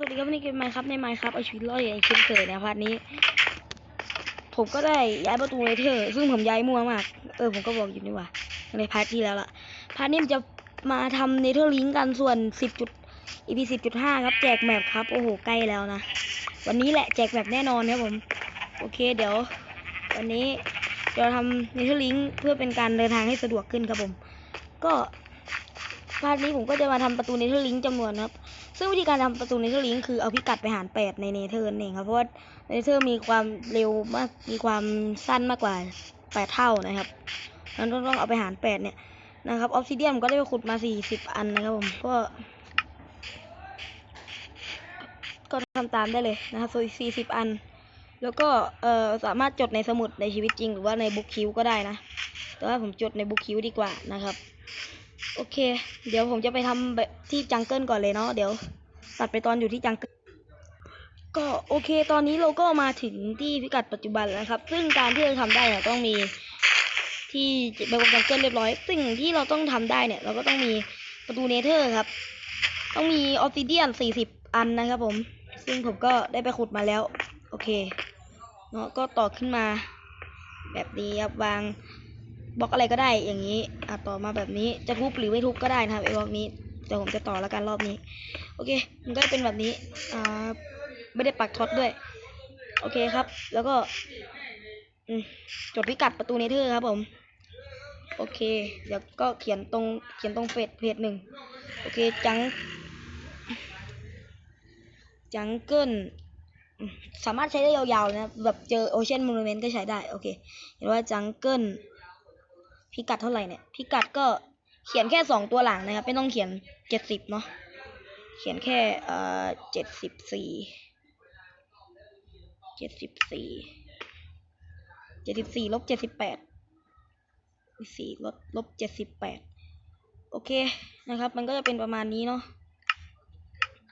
สวัสดีครับวันนี้เกมไมค์ครับในไมค์ครับเอาชีวิตรอดอย่างเช่นเคยนะพาร์ทนี้ ผมก็ได้ย้ายประตูเนเธอร์ซึ่งผมย้ายมั่วมาก เออผมก็บอกอยู่นี่ว่าในพาร์ทที่แล้วล่ะพาร์ทนี้มันจะมาทำเนเธอร์ลิงกันส่วน10จุด EP 10.5ครับแจกแมปครับ โอ้โหใกล้แล้วนะ วันนี้แหละแจกแมปแน่นอนครับผม โอเคเดี๋ยว วันนี้จะทำเนเธอร์ลิงเพื่อเป็นการเดินทางให้สะดวกขึ้นครับผม ก็พาร์ทนี้ผมก็จะมาทำประตูเนเธอร์ลิงจำนวนครับ ซึ่งวิธีการทำประตูเนเธอร์ลิงคือเอาพิกัดไปหารแปดในเนเธอร์นั่นเองครับ เพราะว่าเนเธอร์มีความเร็วมากมีความสั้นมากกว่าแปดเท่านะครับนั้นต้องต้องเอาไปหารแปดเนี่ยนะครับออฟซิเดียมก็ได้ไปขุดมาสี่สิบอันนะครับผมก็ก็ทำตามได้เลยนะครับสี่สิบอัน แล้วก็เอ่อสามารถจดในสมุดในชีวิตจริง หรือว่าในบุ๊กคิวก็ได้นะ แต่ว่าผมจดในบุ๊กคิวดีกว่านะครับ โอเค เดี๋ยวผมจะไปทำแบบที่จังเกิลก่อนเลยเนาะเดี๋ยวตัดไปตอนอยู่ที่จังเกิลก็โอเค ตอนนี้เราก็มาถึงที่พิกัดปัจจุบันแล้วครับ ซึ่งการที่เราทำได้เนี่ยต้องมีที่ไปบนจังเกิลเรียบร้อย ซึ่งที่เราต้องทำได้เนี่ย เราก็ต้องมีประตูเนเธอร์ครับ ต้องมีออฟซิเดียนสี่สิบอันนะครับผม ซึ่งผมก็ได้ไปขุดมาแล้ว โอเคเนาะก็ต่อขึ้นมา แบบนี้ครับวาง บล็อกอะไรก็ได้อย่างนี้อะต่อมาแบบนี้จะทุบหรือไม่ทุบก็ได้นะครับไอ้บล็อกนี้เดี๋ยวผมจะต่อแล้วกันรอบนี้ โอเค มันก็เป็นแบบนี้อ่าไม่ได้ปักท็อตด้วย โอเคครับ แล้วก็จดพิกัดประตูเนเธอร์ครับผม โอเค เดี๋ยวก็เขียนตรงเขียนตรงเฟสเพจหนึ่งโอเคจังจังเกิลสามารถใช้ได้ยาวๆนะแบบเจอโอเชียนมูนเมนต์ก็ใช้ได้ โอเค เห็นว่าจังเกิล พิกัดเท่าไหร่เนี่ย พิกัดก็เขียนแค่สองตัวหลังนะครับ ไม่ต้องเขียนเจ็ดสิบเนาะ เขียนแค่เอ่อเจ็ดสิบสี่เจ็ดสิบสี่เจ็ดสิบสี่ลบเจ็ดสิบแปดสี่ลบลบเจ็ดสิบแปดโอเคนะครับ มันก็จะเป็นประมาณนี้เนาะ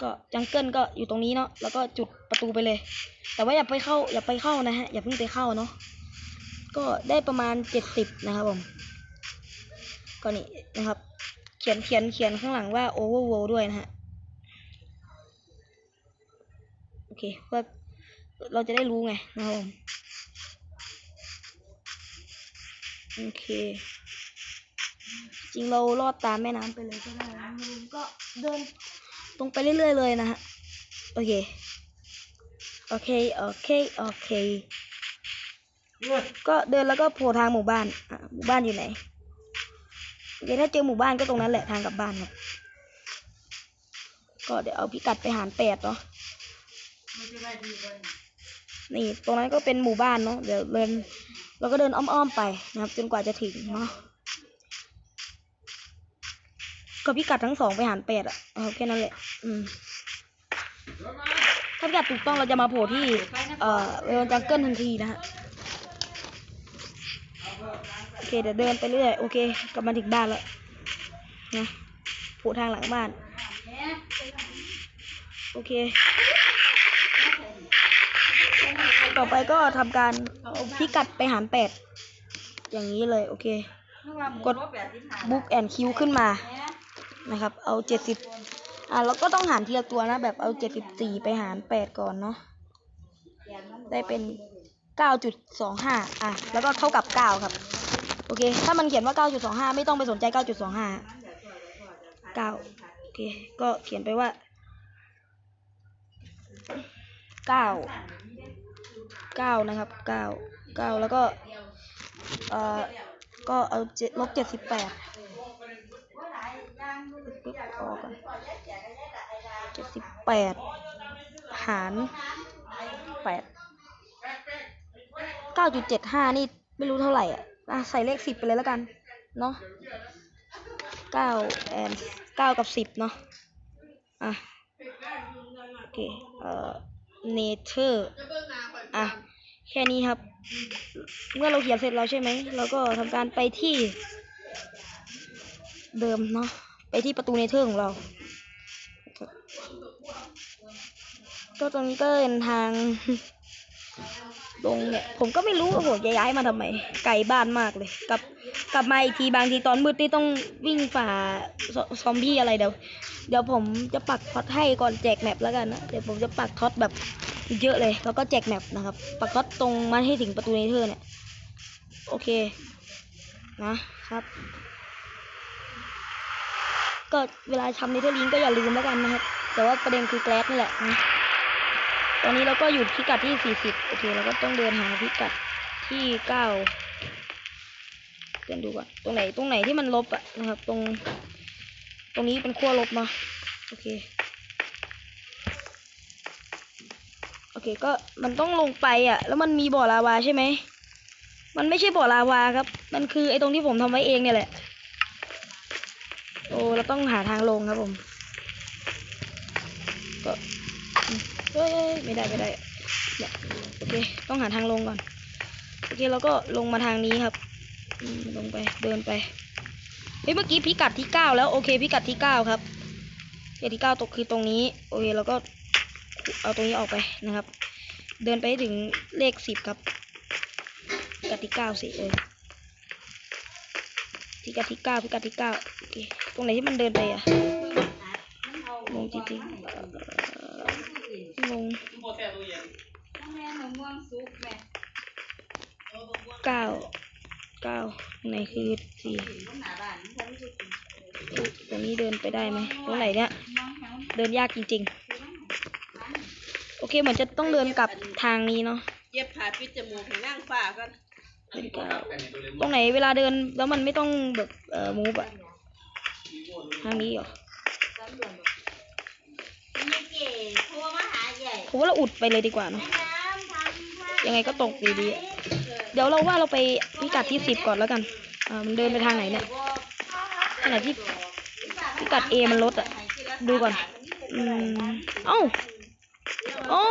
ก็จังเกิลก็อยู่ตรงนี้เนาะแล้วก็จุดประตูไปเลย แต่ว่าอย่าไปเข้า อย่าไปเข้านะฮะอย่าเพิ่งไปเข้าเนาะ ก็ได้ประมาณเจ็ดสิบนะครับผมก็นี่นะครับ เขียนเขียนเขียนข้างหลังว่า overworld ด้วยนะฮะโอเคเพื่อเราจะได้รู้ไงนะครับผมโอเค จริงเราลอดตามแม่น้ำไปเลยก็ได้นะก็เดินตรงไปเรื่อยๆเลยนะฮะ โอเค โอเค โอเค โอเค ก็เดินแล้วก็โผล่ทางหมู่บ้านอะหมู่บ้านอยู่ไหนโอเคถ้าเจอหมู่บ้านก็ตรงนั้นแหละทางกลับบ้านครับ ก็เดี๋ยวเอาพิกัดไปหารแปดเนาะนี่ตรงนั้นก็เป็นหมู่บ้านเนาะเดี๋ยวเดินเราก็เดินอ้อมๆไปนะครับ จนกว่าจะถึงเนาะก็พิกัดทั้งสองไปหารแปดอะเอาแค่นั้นแหละ อืมถ้าพิกัดถูกต้องเราจะมาโผล่ที่ เอ่อเวลจังเกิลทันทีนะฮะ เคเดี๋ยวเดินไปเรื่อยโอเคกลับมาถึงบ้านแล้วนะผล่ทางหลังบ้าน โอเค ต่อไปก็ทำการเอาพิกัดไปหารแปดอย่างนี้เลย โอเค กดบุ๊กแอนคิวขึ้นมานะครับ เอาเจ็ดสิบอะแล้วก็ต้องหารทีละตัวนะ แบบเอาเจ็ดสิบสี่ไปหารแปดก่อนเนาะได้เป็นเก้าจุดสองห้าอะ แล้วก็เท่ากับเก้าครับ โอเค ถ้ามันเขียนว่าเก้าจุดสองห้าไม่ต้องไปสนใจเก้าจุดสองห้าเก้าโอเค ก็เขียนไปว่าเก้าเก้านะครับเก้าเก้าแล้วก็ เอ่อ ก็เอาเจ็ดลบเจ็ดสิบแปดปึ๊บออกก่อนเจ็ดสิบแปดหารแปดเก้าจุดเจ็ดห้านี่ ไม่รู้เท่าไหร่อะ อะใส่เลขสิบไปเลยแล้วกัน เนาะเก้าแอนเก้ากับสิบเนาะ อะ โอเค เอ่อเนเธอร์อะ แค่นี้ครับ เมื่อเราเขียนเสร็จแล้วใช่ไหม เราก็ทำการไปที่ เดิมเนาะ ไปที่ประตูเนเธอร์ของเรา ก็ตรงนี้ก็เป็นทาง ตรงเนี่ยผมก็ไม่รู้ว่าผมจะย้ายมาทำไมไกลบ้านมากเลยกลับกลับมาอีกทีบางทีตอนมืดนี่ต้องวิ่งฝ่าซอมบี้อะไรเดี๋ยวเดี๋ยวผมจะปักท็อตให้ก่อนแจกแมปแล้วกันนะเดี๋ยวผมจะปักท็อตแบบเยอะเลย แล้วก็แจกแมปนะครับ ปักท็อตตรงมาให้ถึงประตูเนเธอร์เนี่ยโอเคนะครับ ก็เวลาทำเนเธอร์ลิงก็อย่าลืมแล้วกันนะครับ แต่ว่าประเด็นคือแกลสนี่แหละนะ ตอนนี้เราก็อยู่พิกัดที่ 40 โอเคเราก็ต้องเดินหาพิกัดที่ 9 เดินดูก่อนตรงไหนตรงไหนที่มันลบอะนะครับ ตรง ตรงนี้เป็นขั้วลบเนาะโอเค โอเคก็มันต้องลงไปอะแล้วมันมีบ่อลาวาใช่ไหมมันไม่ใช่บ่อลาวาครับ มันคือไอ้ตรงที่ผมทำไว้เองเนี่ยแหละ โอ้เราต้องหาทางลงครับผม ก็ เฮ้ยไม่ได้ไม่ได้เนี่ยโอเค ต้องหาทางลงก่อน โอเคเราก็ลงมาทางนี้ครับอืมลงไปเดินไปเฮ้ยเมื่อกี้พิกัดที่เก้าแล้วโอเคพิกัดที่เก้าครับพิกัดที่เก้าตกคือตรงนี้ โอเคเราก็เอาตรงนี้ออกไปนะครับ เดินไปให้ถึงเลขสิบครับพิกัดที่เก้าสิเออพิกัดที่เก้าพิกัดที่เก้าโอเคตรงไหนที่มันเดินไปอะลงจริงๆ เอ่อลงเก้าเก้าตรงไหนคือสี่ตรงนี้เดินไปได้ไหมตรงไหนเนี่ย เดินยากจริง ๆ โอเคเหมือนจะต้องเดินกลับทางนี้เนาะเย็บผ้าปิดจมูกให้นั่งฝ้ากันเป็นเก้าตรงไหนเวลาเดินแล้วมันไม่ต้องแบบเอ่อมูฟอะทางนี้เหรอไม่เก๋โทรมาหาใหญ่ ผมว่าเราอุดไปเลยดีกว่าเนาะยังไงก็ตกอยู่ดี เดี๋ยวเราว่าเราไปพิกัดที่สิบก่อนแล้วกัน อ่า มันเดินไปทางไหนเนี่ยขณะที่พิกัด A มันลดอะดูก่อน อืม เอ้าโอ้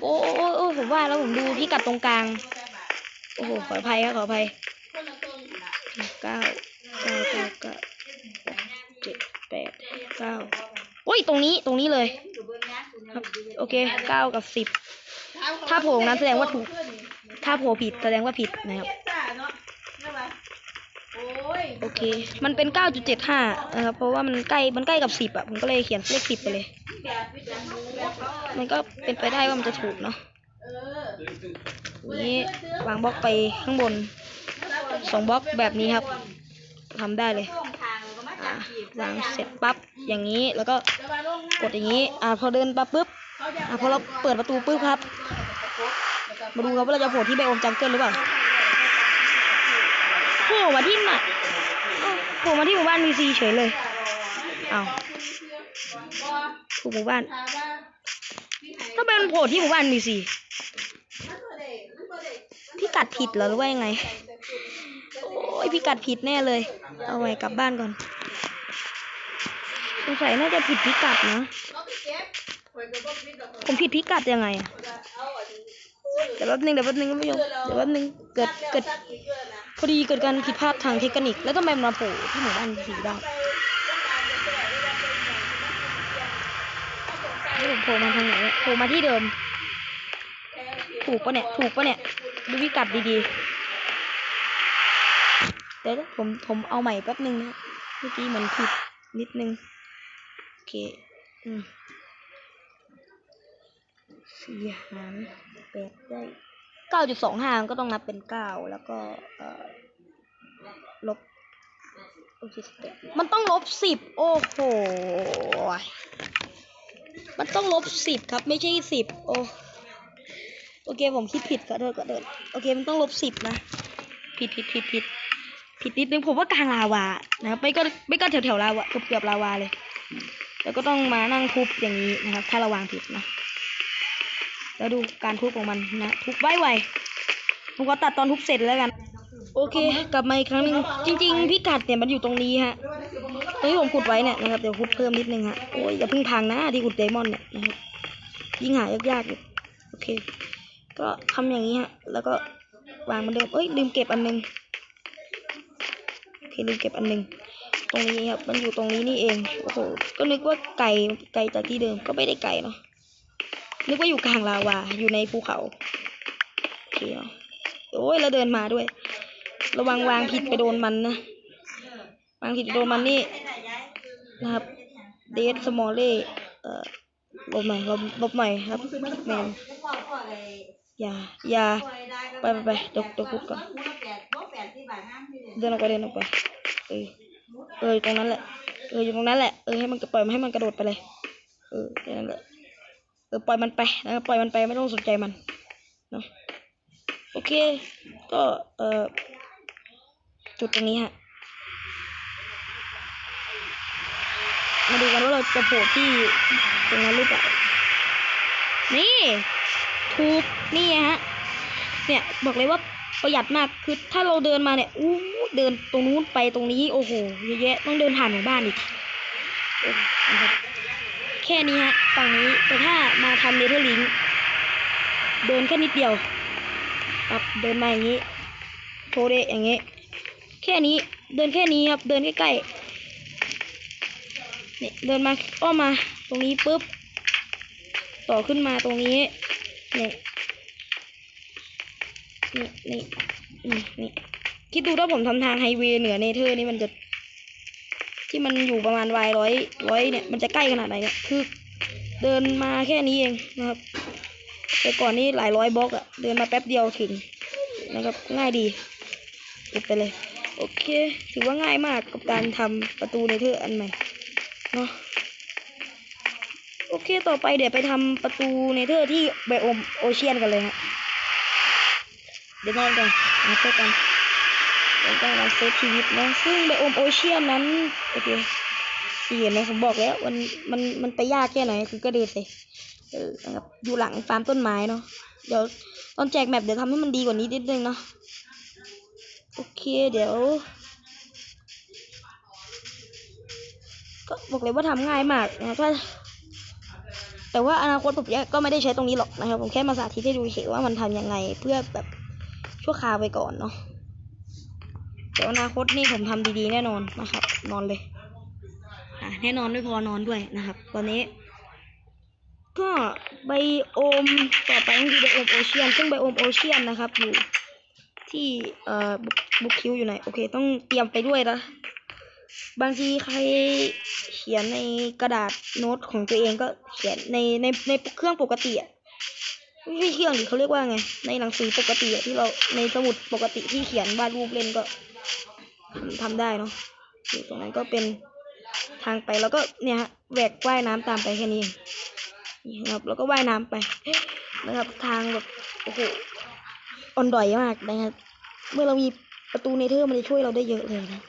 โอ้โอ้โอ้ผมว่าแล้วผมดูพิกัดตรงกลาง โอ้โห ขออภัยครับขออภัยเก้าเก้าเก้าเก้าเจ็ดแปดเก้าโอ้ย ตรงนี้ ตรงนี้เลย เคเก้ากับสิบถ้าโผล่ตรงนั้นแสดงว่าถูก ถ้าโผล่ผิดแสดงว่าผิดนะครับโอเค มันเป็น 9.75 นะครับ เพราะว่ามันใกล้ มันใกล้กับ 10 อะ ผมก็เลยเขียนเลข 10 ไปเลย มันก็เป็นไปได้ว่ามันจะถูกเนาะนี้วางบล็อกไปข้างบนสองบล็อกแบบนี้ครับทำได้เลยอ่าวางเสร็จปั๊บ อย่างนี้ แล้วก็ กดอย่างนี้ อ่าพอเดินปปุ๊บ อ่าพอเราเปิดประตูปุ๊บครับ มาดูครับว่าเราจะโผล่ที่ไบโอมจังเกิลหรือเปล่าโผล่มาที่น่ะอ้าโผล่มาที่หมู่บ้านวีซีเฉยเลย เอาถูกหมู่บ้าน ถ้าเป็นโผล่ที่หมู่บ้านวีซีพี่กัดผิดเหรอหรือว่ายังไง โอ้ยพี่กัดผิดแน่เลย เอาไว้กลับบ้านก่อน สงสัยน่าจะผิดพิกัดนะผมผิดพิกัดยังไงอะเดี๋ยวแป๊บนึงเดี๋ยวแป๊บนึงก็ไม่ยอมเดี๋ยวแป๊บนึงเกิดเกิดพอดีเกิดการผิดพลาดทางเทคนิค แล้วทำไมมันมาโผล่ที่หมู่บ้านสีด้นี่ผมโผล่มาทางไหนโผล่มาที่เดิม ถูกปะเนี่ย ถูกปะเนี่ย ดูพิกัดดีๆ เดี๋ยวผมผมเอาใหม่แป๊บนึงนะ เมื่อกี้มันผิดนิดนึง โอเคอืมสี่หารแปดได้เก้าจุดสองห้าก็ต้องนับเป็นเก้าแล้วก็เอ่อลบโอเคมันต้องลบสิบโอ้โห มันต้องลบสิบครับไม่ใช่สิบโอ้โอเคผมคิดผิดก็เดินก็เดินโอเคมันต้องลบสิบนะผิดผิดผิดผิดผิดนิดนึงผมว่ากลางลาวานะไม่ก็ไม่ก็แถวแถวลาวาเกือบเกือบลาวาเลย แล้วก็ต้องมานั่งทุบอย่างนี้นะครับ ถ้าราวางผิดนะ แล้วดูการทุบของมันนะ ทุบไวไวผมก็ตัดตอนทุบเสร็จแล้วกัน โอเค กลับมาอีกครั้งหนึ่งจริง ๆ พิกัดเนี่ยมันอยู่ตรงนี้ฮะ ตรงที่ผมขุดไว้เนี่ยนะครับ เดี๋ยวขุดเพิ่มนิดนึงฮะ โอ้ยอย่าเพิ่งพังนะที่ขุดไดมอนด์เนี่ยนะครับยิ่งหายากๆอยู่โอเค ก็ทำอย่างนี้ฮะ แล้วก็วางมันเดิมเอ้ยลืมเก็บอันนึงโอเคลืมเก็บอันนึง ตรงนี้ครับ มันอยู่ตรงนี้นี่เอง โอ้โห ก็นึกว่าไกล ไกลจากที่เดิม ก็ไม่ได้ไกลเนาะ นึกว่าอยู่กลางลาวา อยู่ในภูเขาเคเอาโอ้ยแล้วเดินมาด้วย ระวังวางผิดไปโดนมันนะ วางผิดไปโดนมันนี่นะครับ เดสสมอลเล่เอ่อลบหน่อยลบลบหน่อยครับแมนอย่า อย่า ไปไปไปเดี๋ยวเดี๋ยวพูดก่อน เดินออกไปเดินออกไปเออ เออตรงนั้นแหละ เอออยู่ตรงนั้นแหละ เออให้มันปล่อยมันให้มันกระโดดไปเลย เออแค่นั้นแหละ เออปล่อยมันไปนะปล่อยมันไปไม่ต้องสนใจมันเนาะ โอเค ก็เออจุดตรงนี้ฮะ มาดูกันว่าเราจะโผล่ที่ตรงนั้นหรือเปล่า นี่ถูกนี่ฮะ เนี่ยบอกเลยว่าประหยัดมาก คือถ้าเราเดินมาเนี่ยอู้ เดินตรงนู้นไปตรงนี้ โอ้โหเยอะแยะต้องเดินผ่านหมู่บ้านอีกนะครับแค่นี้ฮะฝั่งนี้แต่ถ้ามาทำเนเธอร์ลิงเดินแค่นิดเดียวครับเดินมาอย่างนี้โทเดอย่างนี้แค่นี้เดินแค่นี้ครับ เดินใกล้ๆนี่เดินมาอ้อมมาตรงนี้ปุ๊บ ต่อขึ้นมาตรงนี้เนี่ยนี่นี่นี่นี่ คิดดูถ้าผมทำทางไฮเวย์เหนือเนเธอร์นี่มันจะที่มันอยู่ประมาณวายร้อยร้อยเนี่ยมันจะใกล้ขนาดไหนเนี่ยคือเดินมาแค่นี้เองนะครับ แต่ก่อนนี่หลายร้อยบล็อกอะเดินมาแป๊บเดียวถึงนะครับง่ายดีอุดไปเลย โอเค ถือว่าง่ายมากกับการทำประตูเนเธอร์อันใหม่เนาะโอเคต่อไปเดี๋ยวไปทำประตูเนเธอร์ที่ไบโอมโอเชียนกันเลยฮะเดี๋ยวนอนก่อนนะเพื่อกัน เดี๋ยวต้องการเซฟชีวิตนะซึ่งไบโอมโอเชียนนั้นโอเคที่เห็นไหมผมบอกแล้วมันมันมันไปยากแค่ไหนคือก็เดินไปเออนะครับอยู่หลังฟาร์มต้นไม้เนาะเดี๋ยวตอนแจกแมปเดี๋ยวทำให้มันดีกว่านี้นิดนึงเนาะโอเคเดี๋ยว ก็บอกเลยว่าทำง่ายมากนะถ้าแต่ว่าอนาคตผมก็ไม่ได้ใช้ตรงนี้หรอกนะครับผมแค่มาสาธิตให้ดูเฉยว่ามันทำยังไงเพื่อแบบชั่วคราวไปก่อนเนาะ เดี๋ยวอนาคตนี่ผมทำดีๆแน่นอนนะครับ นอนเลยแน่นอนไม่พอนอนด้วยนะครับ ตอนนี้ ก็ไบโอมต่อไปก็คือไบโอมโอเชียน ซึ่งไบโอมโอเชียนนะครับ อยู่ที่เอ่อบุ๊กคิวอยู่ไหน โอเค ต้องเตรียมไปด้วยนะบางทีใครเขียนในกระดาษโน้ตของตัวเองก็เขียนในในในเครื่องปกติอะไม่ใช่เครื่องดิเขาเรียกว่าไง ในหนังสือปกติที่เราในสมุดปกติที่เขียนวาดรูปเล่นก็ ทำทำได้เนาะนี่ตรงนั้นก็เป็นทางไปแล้วก็เนี่ยฮะแหวกว่ายน้ำตามไปแค่นี้นี่นะครับแล้วก็ว่ายน้ำไปนะครับ ทางแบบโอ้โหอ่อนดอยมากนะครับ เมื่อเรามีประตูเนเธอร์มันจะช่วยเราได้เยอะเลยนะ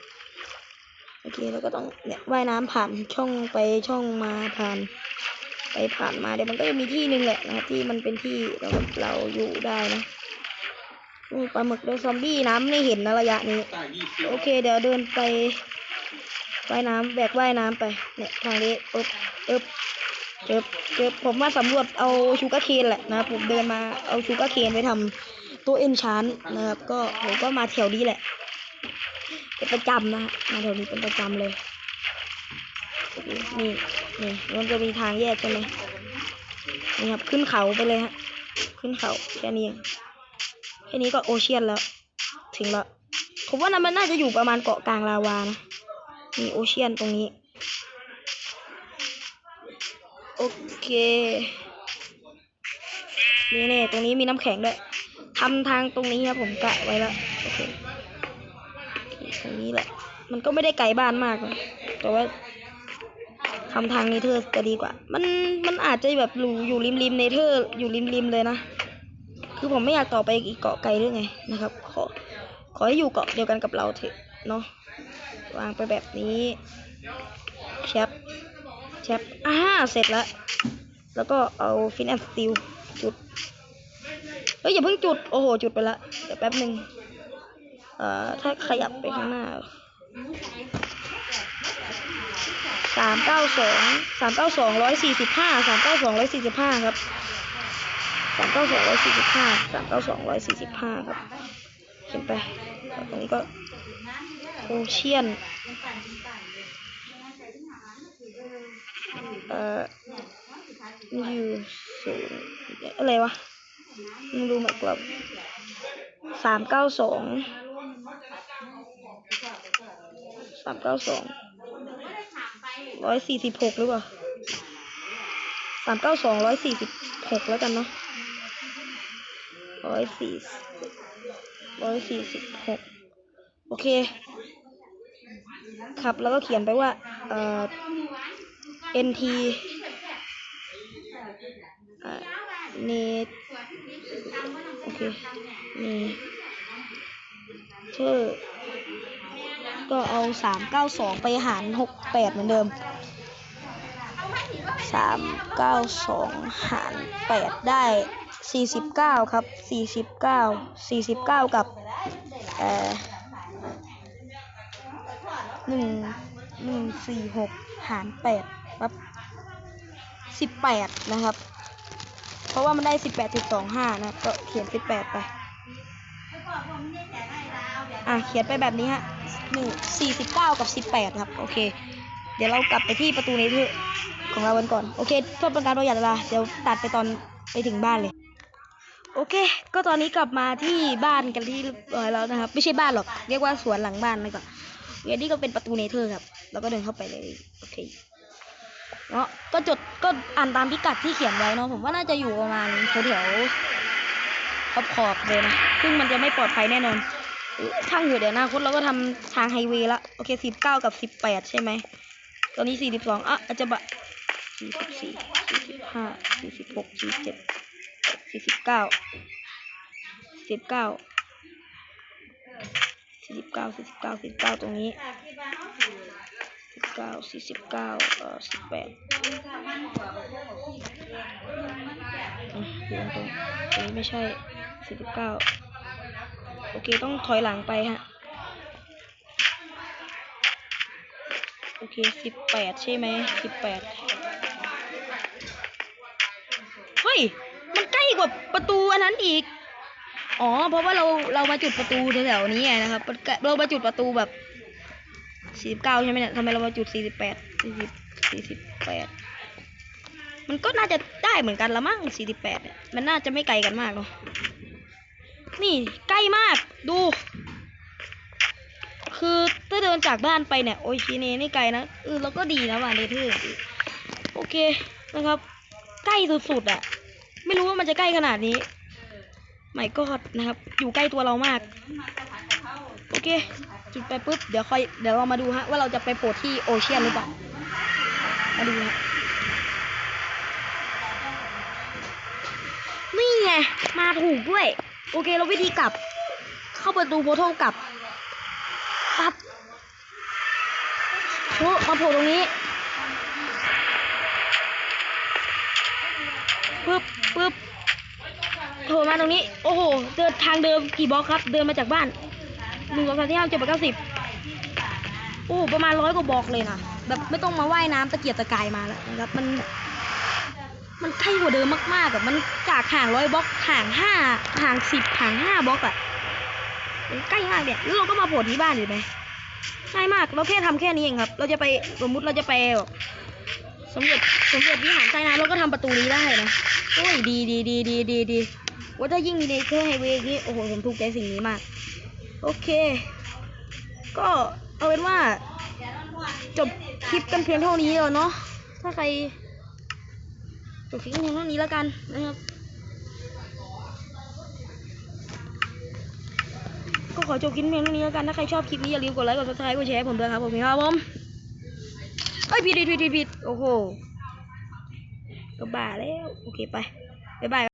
โอเคแล้วก็ต้องเนี่ยว่ายน้ำผ่านช่องไปช่องมาผ่านไปผ่านมาเดี๋ยวมันก็จะมีที่หนึ่งแหละนะครับที่มันเป็นที่เราเราอยู่ได้นะ ปลาหมึกโดนซอมบี้น้ำไม่เห็นนะระยะนี้ โอเค เดี๋ยวเดินไปว่ายน้ำแบกว่ายน้ำไป เนี่ยทางนี้ปึ๊บปึ๊บเจอเจอผมมาสำรวจเอาชูการ์เคนแหละนะครับผมเดินมาเอาชูการ์เคนไปทำตัวเอนชานนะครับก็ผมก็มาแถวนี้แหละเป็นประจำนะฮะมาแถวนี้เป็นประจำเลยนี่นี่มันจะมีทางแยกใช่ไหมนี่ครับขึ้นเขาไปเลยฮะขึ้นเขาแค่นี้เอง แค่นี้ก็โอเชียนแล้ว ถึงล้วผมว่านั้นมันน่าจะอยู่ประมาณเกาะกลางลาวานะมีโอเชียนตรงนี้ โอเคนี่เน่ตรงนี้มีน้ำแข็งด้วยทำทางตรงนี้ครับผมกะไว้แล้วโอเคตรงนี้แหละ มันก็ไม่ได้ไกลบ้านมากนะแต่ว่าทำทางเนเธอร์จะดีกว่า มันมันอาจจะแบบอยู่อยู่ริมริมเนเธอร์อยู่ริมริมเลยนะ คือผมไม่อยากต่อไปอีกเกาะไกลด้วยไงนะครับ ขอ ขอให้อยู่เกาะเดียวกันกับเราเถอะเนาะวางไปแบบนี้แชปแชปอ่าเสร็จแล้ว แล้วก็เอาฟินแอนสติลจุดเฮ้ยอย่าเพิ่งจุด โอ้โห จุดไปละเดี๋ยวแป๊บหนึ่งเอ่อ ถ้าขยับไปข้างหน้าสามเก้าสองสามเก้าสองร้อยสี่สิบห้าสามเก้าสองร้อยสี่สิบห้าครับ สามเก้าสองร้อยสี่สิบห้าสามเก้าสองร้อยสี่สิบห้าครับเขียนไปตรงนี้ก็โอเชียนเอ่อยู่ศูนย์อะไรวะมึงดูหมายกลับสามเก้าสองสามเก้าสองร้อยสี่สิบหกหรือเปล่าสามเก้าสองร้อยสี่สิบหกแล้วกันเนาะ ร้อยสี่ร้อยสี่สิบหกโอเค ครับแล้วก็เขียนไปว่า เอ่อ NT อ่า net โอเคนี่เธอก็เอาสามเก้าสองไปหารหกแปดเหมือนเดิมสามเก้าสองหารแปดได้ สี่สิบเก้าครับสี่สิบเก้าสี่สิบเก้ากับเอ่อหนึ่งหนึ่งสี่หกหารแปดครับสิบแปดนะครับ เพราะว่ามันได้สิบแปดจุดสองห้านะก็เขียนสิบแปดไปอะเขียนไปแบบนี้ฮะหนึ่งสี่สิบเก้ากับสิบแปดครับ โอเค เดี๋ยวเรากลับไปที่ประตูเนเธอร์ของเรากันก่อน โอเคเพื่อเป็นการประหยัดเวลาเดี๋ยวตัดไปตอนไปถึงบ้านเลย โอเค ก็ตอนนี้กลับมาที่บ้านกันที่เรียบร้อยแล้วนะครับ ไม่ใช่บ้านหรอก เรียกว่าสวนหลังบ้านนะก่อนอันนี้ก็เป็นประตูเนเธอร์ครับ แล้วก็เดินเข้าไปเลย โอเค เนาะก็จด ก็อ่านตามพิกัดที่เขียนไว้เนาะ ผมว่าน่าจะอยู่ประมาณแถวๆขอบๆเลยนะ ซึ่งมันจะไม่ปลอดภัยแน่นอนช่างอยู่เดี๋ยวอนาคตเราก็ทำทางไฮเวย์ละ โอเคสิบเก้ากับสิบแปดใช่ไหม ตอนนี้สี่สิบสองอะอาจจะบะสี่สิบสี่สี่สิบห้าสี่สิบหกสี่สิบเจ็ด สี่สิบเก้าสิบเก้าสี่สิบเก้าสี่สิบเก้าสี่สิบเก้าตรงนี้สิบเก้าสี่สิบเก้าเอ่อสิบแปดอืมอยู่ตรงนี้ไม่ใช่สี่สิบเก้าโอเคต้องถอยหลังไปฮะโอเคสิบแปดใช่ไหมสิบแปดเฮ้ย กล้กว่าประตูอันนั้นอีก อ๋อ เพราะว่าเราเรามาจุดประตูแถวๆนี้ไงนะครับ เรามาจุดประตูแบบสี่สิบเก้าใช่ไหมเนี่ยทำไมเรามาจุดสี่สิบแปดสี่สิบสี่สิบแปดมันก็น่าจะได้เหมือนกันละมั้งสี่สิบแปดมันน่าจะไม่ไกลกันมากเนาะนี่ใกล้มากดู คือถ้าเดินจากบ้านไปเนี่ยโอชิเนนี่ไกลนะเออแล้วก็ดีนะว่าเนเธอร์โอเคนะครับ ใกล้สุดๆอะ่ะ ไม่รู้ว่ามันจะใกล้ขนาดนี้ไม่ก็นะครับ อยู่ใกล้ตัวเรามาก โอเค จุดไปปุ๊บ เดี๋ยวค่อย เดี๋ยวเรามาดูฮะ ว่าเราจะไปโผล่ที่โอเชียนหรือเปล่า มาดูฮะ นี่ไง มาถูกด้วย โอเคแล้ววิธีกลับ เข้าประตูโพโทกลับ ปั๊บโผล่มาโผล่ตรงนี้ ปึ๊บ ปึ๊บโผล่มาตรงนี้ โอ้โห เดินทางเดิมกี่บล็อกครับ เดินมาจากบ้านหนึ่งสองสามสี่ห้าเจ็ดแปดเก้าสิบโอ้ประมาณร้อยกว่าบล็อกเลยนะแบบไม่ต้องมาว่ายน้ำตะเกียกตะกายมาแล้วนะครับ มัน มันใกล้กว่าเดิมมากๆอะมันจากห่างร้อยบล็อกห่างห้าห่างสิบห่างห้าบล็อกอะมันใกล้มากเนี่ยแล้วเราก็มาโผล่ที่บ้านอยู่ไหมง่ายมากเราแค่ทำแค่นี้เองครับ เราจะไปสมมุติเราจะไปแบบ สมเด็จสมเด็จวิหารใต้น้ำเราก็ทำประตูนี้ได้นะโอ้ยดีดีดีดีดีดีว่าถ้ายิ่งมีเนเธอร์ไฮเวย์นี้โอ้โหผมถูกใจสิ่งนี้มาก โอเค ก็เอาเป็นว่า จบคลิปกันเพียงเท่านี้แล้วเนาะถ้าใครจบคลิปกันเพียงเท่านี้แล้วกันนะครับก็ขอจบคลิปเพียงเท่านี้แล้วกันถ้าใครชอบคลิปนี้อย่าลืมกดไลค์กดซับสไครต์กดแชร์ผมด้วยครับผมครับผม เอ้ยผิดผิดผิดผิดโอ้โหก็บ้าแล้ว โอเคไป บ๊ายบาย